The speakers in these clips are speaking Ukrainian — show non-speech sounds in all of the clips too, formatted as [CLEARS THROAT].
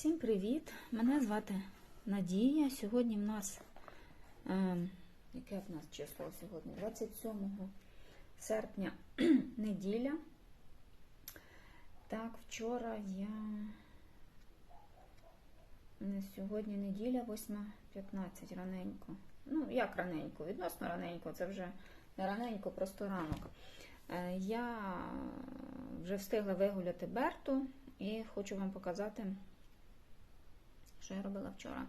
Всім привіт! Мене звати Надія. Сьогодні в нас, е, яке в нас число сьогодні? 27 серпня [CLEARS THROAT] неділя. Так, вчора я сьогодні неділя, 8.15 раненько. Ну, як раненько? Відносно раненько, це вже не раненько, просто ранок. Е, Я вже встигла вигуляти Берту і хочу вам показати, що я робила вчора.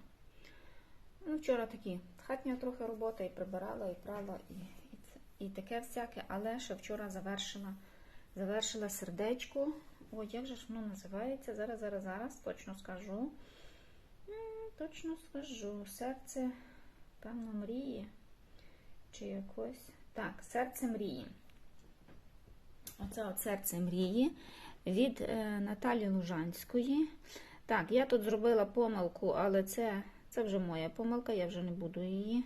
Ну, вчора такі хатня трохи робота, і прибирала, і прала, і, і, і таке всяке, але ще вчора завершила, завершила сердечко. Ой, як же ж воно називається? Зараз, зараз, зараз, точно скажу. Точно скажу. Серце, певно, мрії. Чи якось. Так, серце мрії. Оце от серце мрії від е, Наталі Лужанської. Так, я тут зробила помилку, але це, це вже моя помилка, я вже не буду її.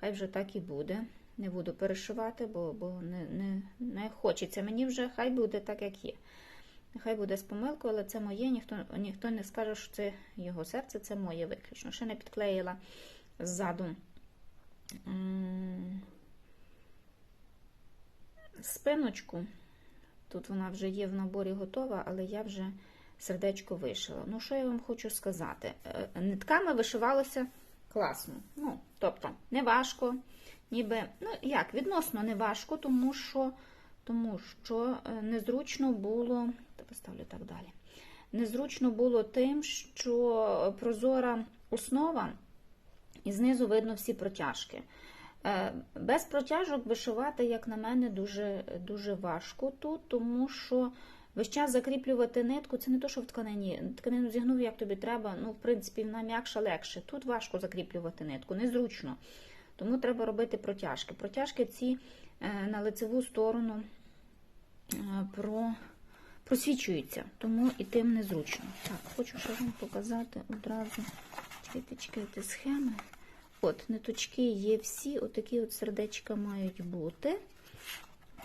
Хай вже так і буде. Не буду перешивати, бо, бо не, не, не хочеться. Мені вже хай буде так, як є. Хай буде з помилкою, але це моє, ніхто, ніхто не скаже, що це його серце, це моє виключно. Ще не підклеїла ззаду спиночку. Тут вона вже є в наборі готова, але я вже сердечко вишила. Ну, що я вам хочу сказати? Е, Нитками вишивалося класно. Ну, тобто, не важко, ніби, ну як, відносно не важко, тому що, тому що е, незручно було, та поставлю так далі. Незручно було тим, що прозора основа, і знизу видно всі протяжки. Е, Без протяжок вишивати, як на мене, дуже, дуже важко тут, тому що весь час закріплювати нитку, це не то, що в тканині. Тканину зігнув, як тобі треба, ну, в принципі, вона м'якша, легше. Тут важко закріплювати нитку, незручно. Тому треба робити протяжки. Протяжки ці е, на лицеву сторону е, про, просвічуються, тому і тим незручно. Так, хочу ще вам показати одразу чекайте, чекайте, схеми. От, ниточки є всі, отакі от сердечка мають бути.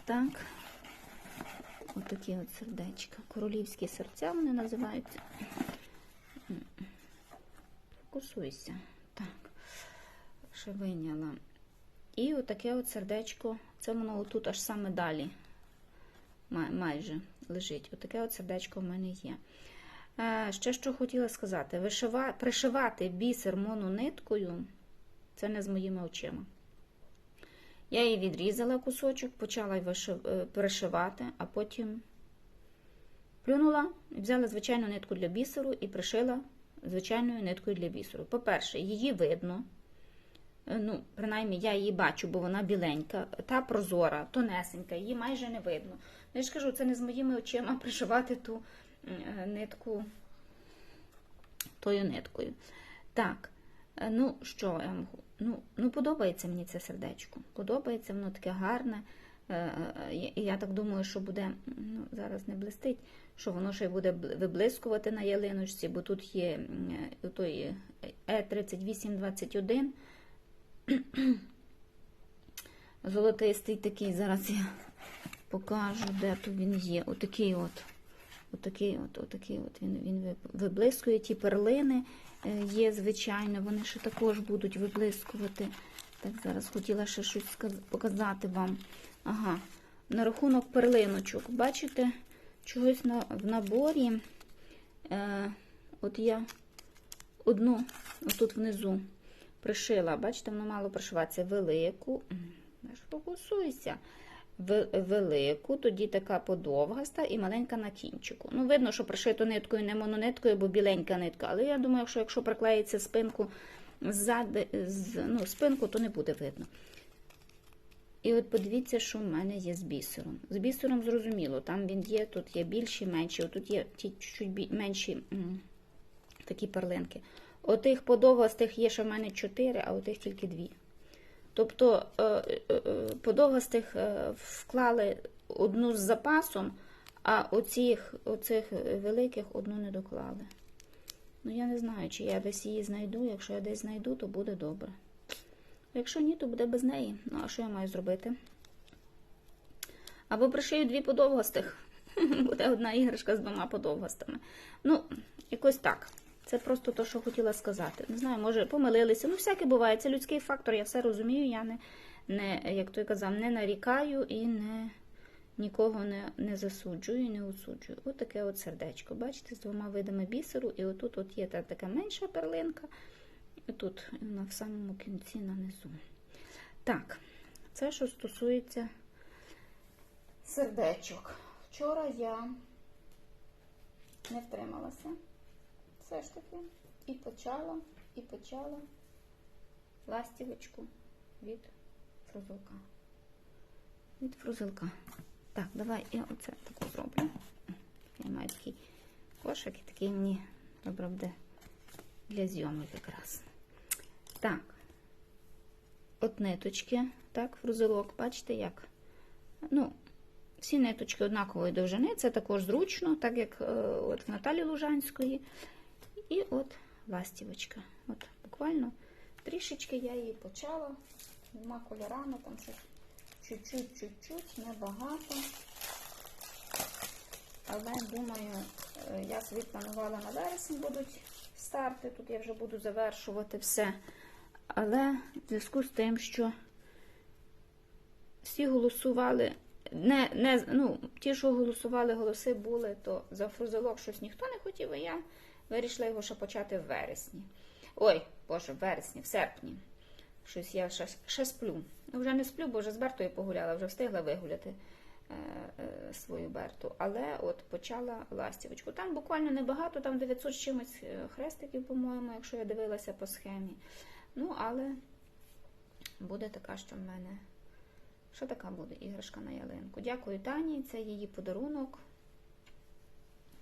Так, отакі от сердечка. Королівські серця вони називаються. Фокусуйся. Так, ще виняла. І отаке от сердечко, це воно отут аж саме далі май- майже лежить. Отаке от сердечко в мене є. Е, Ще що хотіла сказати: Вишива... пришивати бісер монониткою це не з моїми очима. Я її відрізала кусочок, почала е, перешивати, а потім плюнула, взяла звичайну нитку для бісеру і пришила звичайною ниткою для бісеру. По-перше, її видно. Е, Ну, принаймні, я її бачу, бо вона біленька, та прозора, тонесенька, її майже не видно. Ну, Я ж кажу, це не з моїми очима [LAUGHS] пришивати ту е, нитку тою ниткою. Так, ну що я вам ну, ну подобається мені це сердечко. Подобається, воно таке гарне. Е, е, І я так думаю, що буде, ну, зараз не блистить, що воно ще й буде виблискувати на ялиночці, бо тут є е, той Е3821. Золотистий такий, зараз я покажу, де то він є. Отакий от. Отакий от, отакий от він, він виблискує. Ті перлини е, є, звичайно, вони ще також будуть виблискувати. Так, зараз хотіла ще щось показати вам. Ага, на рахунок перлиночок. Бачите, чогось на, в наборі. Е, от я одну, отут внизу пришила. Бачите, воно мало пришиватися велику. Фокусуйся. Ве- Велику, тоді така подовгаста і маленька на кінчику. Ну, видно, що пришито ниткою, не монониткою, бо біленька нитка. Але я думаю, що якщо приклеїться спинку ззади, з, ну, спинку, то не буде видно. І от подивіться, що в мене є з бісером. З бісером зрозуміло, там він є, тут є більші, менші, тут є ті чуть менші такі перлинки. Отих подовгастих є ще в мене чотири, а отих тільки дві. Тобто е, е, е, е, вклали одну з запасом, а оцих, оцих великих одну не доклали. Ну, я не знаю, чи я десь її знайду. Якщо я десь знайду, то буде добре. Якщо ні, то буде без неї. Ну, а що я маю зробити? Або пришию дві подовгастих. [LAUGHS] Буде одна іграшка з двома подовгастими. Ну, якось так. Це просто те, що хотіла сказати. Не знаю, може помилилися. Ну, всяке буває. Це людський фактор, я все розумію. Я не, не як той казав, не нарікаю і не, нікого не, не засуджую і не осуджую. От таке от сердечко. Бачите, з двома видами бісеру. І отут от є та така менша перлинка. І тут на в самому кінці нанизу. Так, це що стосується сердечок. Вчора я не втрималася. Все ж таки. І почала, і почала ластівочку від фрузилка. Від фрузилка. Так, давай я оце таку зроблю. Я маю такий кошик і такий мені добре буде для зйомок якраз. Так. От ниточки, так, фрузилок, бачите як? Ну, всі ниточки однакової довжини, це також зручно, так як е, от в Наталі Лужанської. І от ластівочка. От буквально трішечки я її почала. Двома кольорами, там щось чуть-чуть, чуть-чуть, небагато. Але думаю, е, я собі планувала на вересень будуть старти. Тут я вже буду завершувати все. Але в зв'язку з тим, що всі голосували, не, не, ну, ті, що голосували, голоси були, то за фрузелок щось ніхто не хотів, а я вирішила його ще почати в вересні. Ой, боже, в вересні, в серпні. Щось я ще, ще сплю. Ну, вже не сплю, бо вже з Бертою погуляла, вже встигла вигуляти е, е, свою Берту. Але от почала ластівочку. Там буквально небагато, там 900 з чимось е, хрестиків, по-моєму, якщо я дивилася по схемі. Ну, але буде така, що в мене. Що така буде іграшка на ялинку? Дякую Тані, це її подарунок.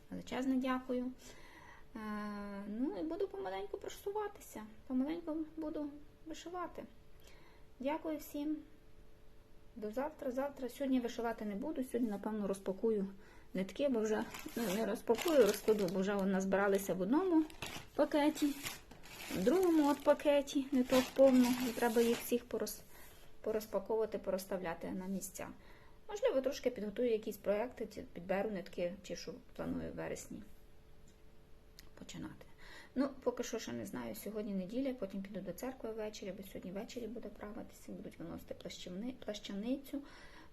Величезне дякую. Е, ну і буду помаленьку просуватися. Помаленьку буду вишивати. Дякую всім. До завтра. Завтра. Сьогодні вишивати не буду. Сьогодні, напевно, розпакую нитки, бо вже ну, не розпакую, розкладу, бо вже вони назбиралися в одному пакеті, в другому от пакеті, не то повно, і треба їх всіх пораз, порозпаковувати, порозставляти на місця. Можливо, трошки підготую якісь проекти, підберу нитки, ті, що планую в вересні починати. Ну, поки що ще не знаю. Сьогодні неділя, потім піду до церкви ввечері, бо сьогодні ввечері буде правитися, будуть виносити плащаницю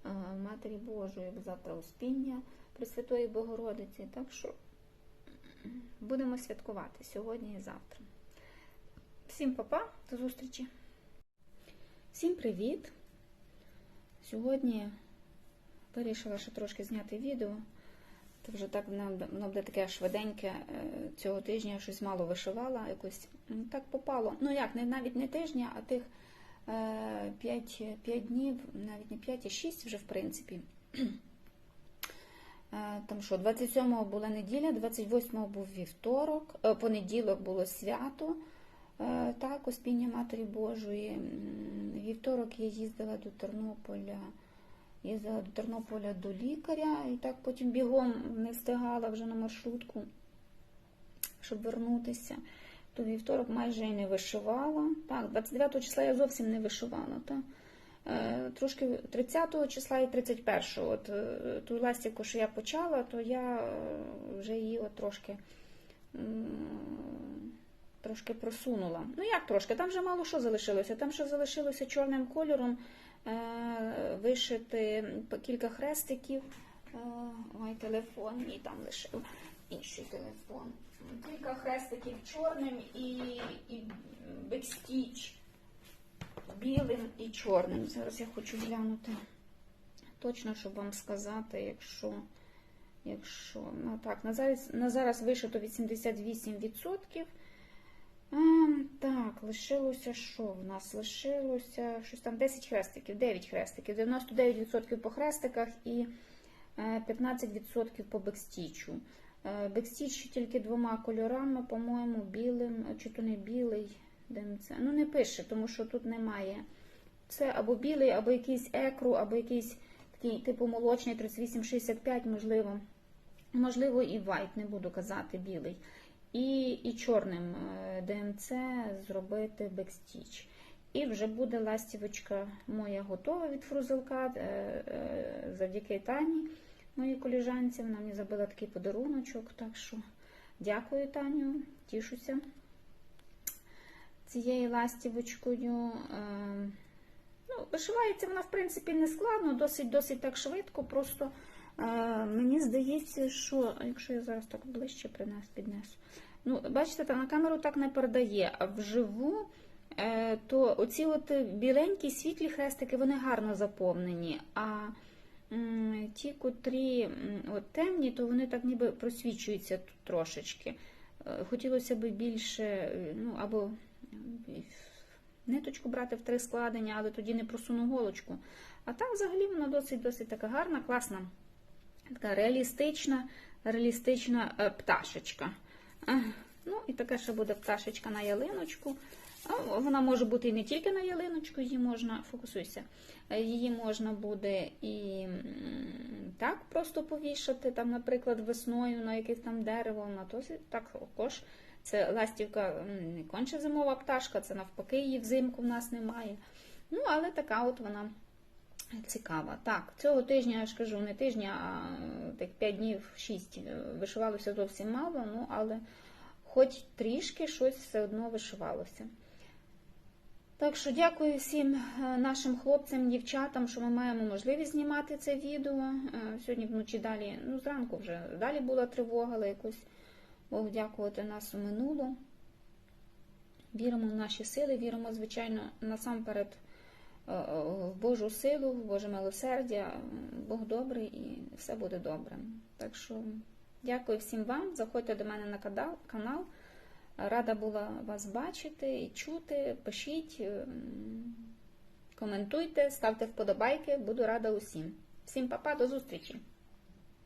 е, Матері Божої, бо завтра Успіння Пресвятої Богородиці. Так що будемо святкувати сьогодні і завтра. Всім па-па, до зустрічі! Всім привіт! Сьогодні вирішила ще трошки зняти відео. Це вже так воно буде таке швиденьке. Е, Цього тижня щось мало вишивала, якось так попало. Ну як, не навіть не тижня, а тих 5, 5 днів, навіть не 5, а 6 вже в принципі. Е, Там що, 27-го була неділя, 28-го був вівторок, е, понеділок було свято, е, так, Успіння Матері Божої. Вівторок я їздила до Тернополя. До Тернополя до лікаря і так потім бігом не встигала вже на маршрутку, щоб вернутися. То вівторок майже і не вишивала. Так, 29 числа я зовсім не вишивала. Та. Е, трошки 30 числа і 31. От е, ту ластівку, що я почала, то я е, вже її от трошки. Трошки просунула. Ну як трошки? Там вже мало що залишилося. Там ще залишилося чорним кольором вишити кілька хрестиків. Е, Ой, телефон мій там лишив інший телефон. Кілька хрестиків чорним і, і бекстіч білим і чорним. Зараз я хочу глянути. Точно, щоб вам сказати, якщо. Якщо, ну так, на зараз, на зараз вишито 88%. Ем, так, лишилося що в нас? Лишилося щось там 10 хрестиків, 9 хрестиків, 99% по хрестиках і е, 15% по бекстічу. Е, Бекстіч тільки двома кольорами, по-моєму, білим, чи то не білий, де це? Ну, не пише, тому що тут немає. Це або білий, або якийсь екру, або якийсь такий типу молочний 3865, можливо. Можливо, і вайт, не буду казати білий. І, і чорним е, ДМЦ зробити бекстіч. І вже буде ластівочка моя готова від фрузелка е, е, завдяки Тані, моїй коліжанці. Вона мені забила такий подаруночок. Так що Дякую, Таню, тішуся цією ластівочкою. Ну, вишивається вона, в принципі, не складно, досить досить так швидко. Просто мені здається, що якщо я зараз так ближче принес, піднесу. Ну, бачите, на камеру так не передає, а вживу. е, То оці от біленькі світлі хрестики, вони гарно заповнені. А ті, котрі от темні, то вони так ніби просвічуються тут трошечки. Е, Хотілося б більше, е, ну, або ниточку брати в три складення, але тоді не просуну голочку. А так взагалі вона досить-досить така гарна, класна, така реалістична, реалістична пташечка. Ну, і така ще буде пташечка на ялиночку. Вона може бути і не тільки на ялиночку, її можна, фокусуйся, е, її можна буде і так просто повішати, там, наприклад, весною на якесь там дерево, на то так також. Це ластівка не конче зимова пташка, це навпаки її взимку в нас немає. Ну, але така от вона цікава. Так, цього тижня, я ж кажу, не тижня, а так 5 днів, 6 вишивалося зовсім мало, ну, але хоч трішки щось все одно вишивалося. Так що дякую всім е, нашим хлопцям, дівчатам, що ми маємо можливість знімати це відео. Е, Сьогодні вночі далі, ну зранку вже далі була тривога, але якось Бог дякувати нас у минуло. Віримо в наші сили, віримо, звичайно, насамперед е, е, в Божу силу, в Боже милосердя. Бог добрий і все буде добре. Так що дякую всім вам. Заходьте до мене на канал. Рада була вас бачити і чути. Пишіть, ем, коментуйте, ставте вподобайки. Буду рада усім. Всім па-па, до зустрічі!